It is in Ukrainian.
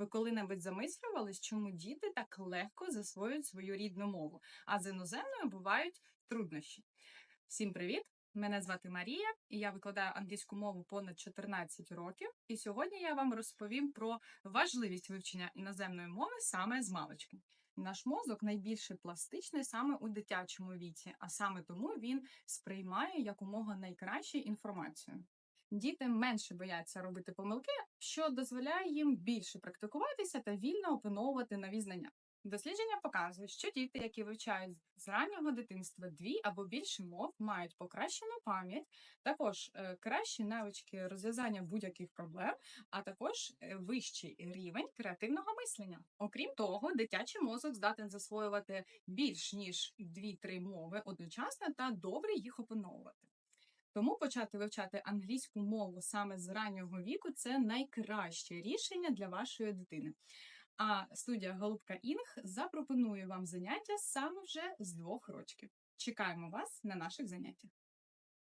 Ви коли-небудь замислювались, чому діти так легко засвоюють свою рідну мову, а з іноземною бувають труднощі? Всім привіт! Мене звати Марія, і я викладаю англійську мову понад 14 років. І сьогодні я вам розповім про важливість вивчення іноземної мови саме з маличку. Наш мозок найбільше пластичний саме у дитячому віці, а саме тому він сприймає якомога найкраще інформацію. Діти менше бояться робити помилки, що дозволяє їм більше практикуватися та вільно опановувати нові знання. Дослідження показують, що діти, які вивчають з раннього дитинства дві або більше мов, мають покращену пам'ять, також е, кращі навички розв'язання будь-яких проблем, а також е, вищий рівень креативного мислення. Окрім того, дитячий мозок здатен засвоювати більш ніж 2-3 мови одночасно та добре їх опановувати. Тому почати вивчати англійську мову саме з раннього віку це найкраще рішення для вашої дитини. А студія Голубка Інг запропонує вам заняття саме вже з двох рочків. Чекаємо вас на наших заняттях.